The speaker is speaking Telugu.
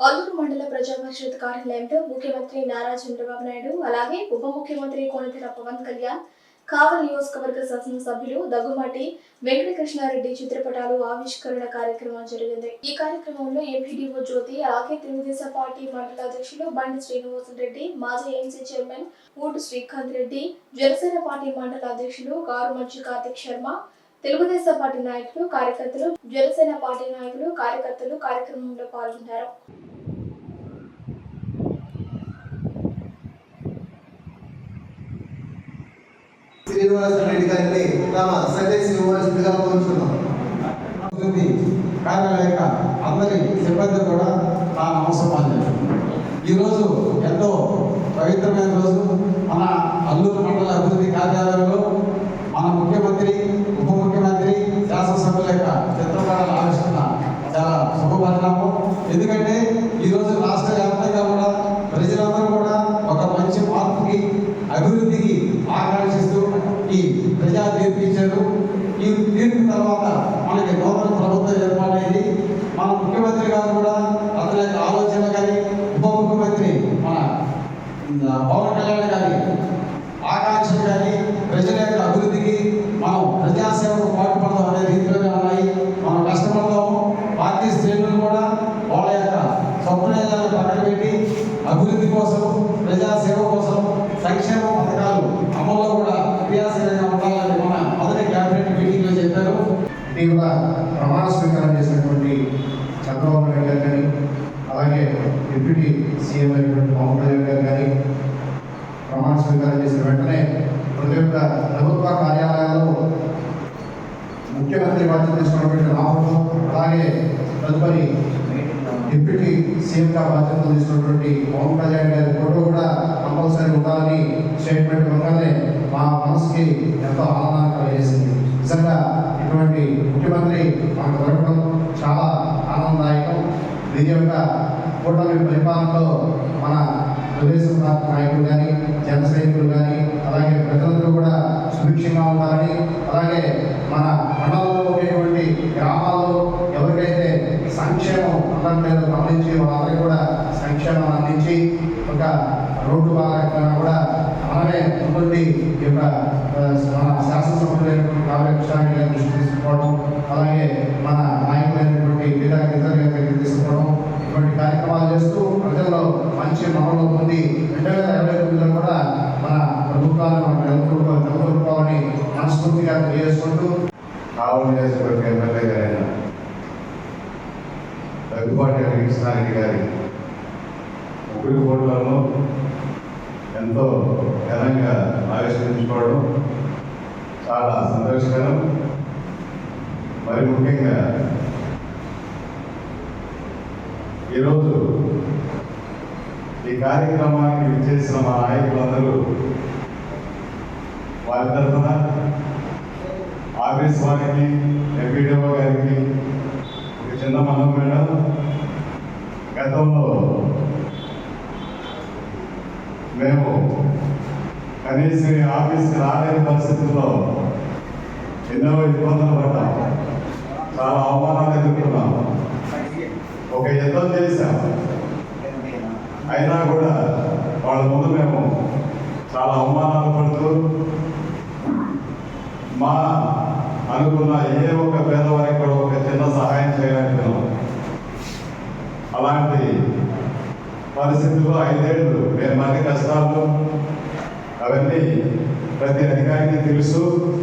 అల్లూరు మండల ప్రజా పరిషత్ కార్యాలయంలో ముఖ్యమంత్రి నారా చంద్రబాబు నాయుడు అలాగే ఉప ముఖ్యమంత్రి కోనతెల పవన్ కళ్యాణ్ కావలి నియోజకవర్గ శాసనసభ్యులు దగ్గుమాటి వెంకటకృష్ణారెడ్డి చిత్రపటాలు ఆవిష్కరణ కార్యక్రమం జరిగింది. ఈ కార్యక్రమంలో ఎంపీడీఓ జ్యోతి అలాగే తెలుగుదేశం పార్టీ మండల అధ్యక్షులు బండి శ్రీనివాస రెడ్డి మాజీ ఎంసీ చైర్మన్ ఊటు శ్రీకాంత్ రెడ్డి జనసేన పార్టీ మండల అధ్యక్షులు కారు మంచు కార్తిక్ శర్మ తెలుగుదేశం పార్టీ నాయకులు కార్యకర్తలు జనసేన పార్టీ నాయకులు కార్యకర్తలు కార్యక్రమంలో పాల్గొన్నారు. శ్రీనివాస రెడ్డి గారిని తమ సందేశం ఇవ్వాల్సిందిగా కోరుతున్నాం అభివృద్ధి కార్యాలయ అందరి సిబ్బంది కూడా నా నమస్కారం ఈరోజు ఎంతో పవిత్రమైన రోజు. మన అల్లూరు మండల అభివృద్ధి కార్యాలయంలో మన ముఖ్యమంత్రి ఉప ముఖ్యమంత్రి శాసనసభ్యుల యొక్క చిత్రపటాలు ఆవిష్కరణ చాలా శుభపరిణామం ఎందుకంటే ఈరోజు రాష్ట్ర వ్యాప్తంగా కూడా ప్రజలందరూ కూడా ఒక మంచి మార్పుకి అభివృద్ధికి ఆకాంక్షిస్తూ ఈ ప్రజా తీర్పు ఇచ్చారు ఈ తీర్పు తర్వాత మనకి నూతన ప్రభుత్వం ఏర్పాటైంది. మన ముఖ్యమంత్రి గారు కూడా అతని యొక్క ఆలోచన కానీ ఉప ముఖ్యమంత్రి మన పవన్ కళ్యాణ్ గారి ఆకాంక్ష కానీ ప్రజల యొక్క అభివృద్ధికి మనం ప్రజాసేవకు పాటుపడదాం అనే రీతిలోనే ఉన్నాయి. మనం కష్టపడదాము పార్టీ శ్రేణులు కూడా వాళ్ళ యొక్క స్వప్నాలను పక్కన పెట్టి అభివృద్ధి కోసం ఇటీవల ప్రమాణ స్వీకారం చేసినటువంటి చంద్రబాబు నాయుడు గారు కానీ అలాగే డిప్యూటీ సీఎం అయినటువంటి పవన్ కళ్యాణ్ గారు కానీ ప్రమాణ స్వీకారం చేసిన వెంటనే ప్రతి ఒక్క ప్రభుత్వ కార్యాలయాల్లో ముఖ్యమంత్రి బాధ్యత తీసుకున్నటువంటి రాహుల్ అలాగే తదుపరి డిప్యూటీ సీఎంగా బాధ్యతలు తీసుకున్నటువంటి పవన్ కళ్యాణ్ గారు ముఖ్యమంత్రి దొరకడం చాలా ఆనందదాయకం. దీని యొక్క కూటమి పరిపాలనలో మన తెలుగుదేశం పార్టీ నాయకులు కానీ జన సైనికులు కానీ అలాగే ప్రజలందరూ కూడా సుభిక్షంగా ఉండాలని అలాగే మన మండలంలో ఉండేటువంటి గ్రామాల్లో ఎవరికైతే సంక్షేమం అందరిలో గమనించి వాళ్ళందరికీ కూడా సంక్షేమం అందించి ఒక రోడ్డు బాగా కూడా మనమే ముందుండి ఈ యొక్క శాసనసభ్యులైనటువంటి కావ్యకృష్ణారెడ్డి దృష్టి తీసుకోవడం అలాగే మన నాయకులైనటువంటి లేదా గిద్దర్ గారి తీసుకోవడం ఇటువంటి కార్యక్రమాలు చేస్తూ ప్రజల్లో మంచి మనలో పొంది రెండు వేల ఇరవై తొమ్మిదిలో కూడా మన ప్రభుత్వాన్ని మనం నెలకొల్పుకోవాలని మనస్ఫూర్తిగా తెలియజేసుకుంటూ. కావలి నియోజకవర్గ ఎమ్మెల్యే గారైన దగ్గుబాటి కృష్ణారెడ్డి గారి ముగ్గురి ఓట్లను ఎంతో ఘనంగా ఆవిష్కరించుకోవడం చాలా సంతోషకరం. మరి ముఖ్యంగా ఈరోజు ఈ కార్యక్రమానికి విచ్చేసిన మా నాయకులందరూ వారి తరఫున ఆఫీస్ వారికి ఎంపీడీఓ గారికి ఒక చిన్న మనం మేడం గతంలో మేము కనీసం ఆఫీస్కి రాలేని పరిస్థితుల్లో ఎన్నో ఇబ్బందులు పడ్డాం. చాలా అవమానాలు ఎదుర్కొన్నాం. ఒక యుద్ధం చేశాం. అయినా కూడా వాళ్ళ ముందు మేము చాలా అవమానాలు పడుతూ మా అనుకున్న ఏ ఒక్క పేదవారికి కూడా ఒక చిన్న సహాయం చేయడానికి అలాంటి పరిస్థితుల్లో ఐదేళ్ళు మేము మళ్ళీ కష్టాలు అవన్నీ ప్రతి అధికారికి తెలుసు.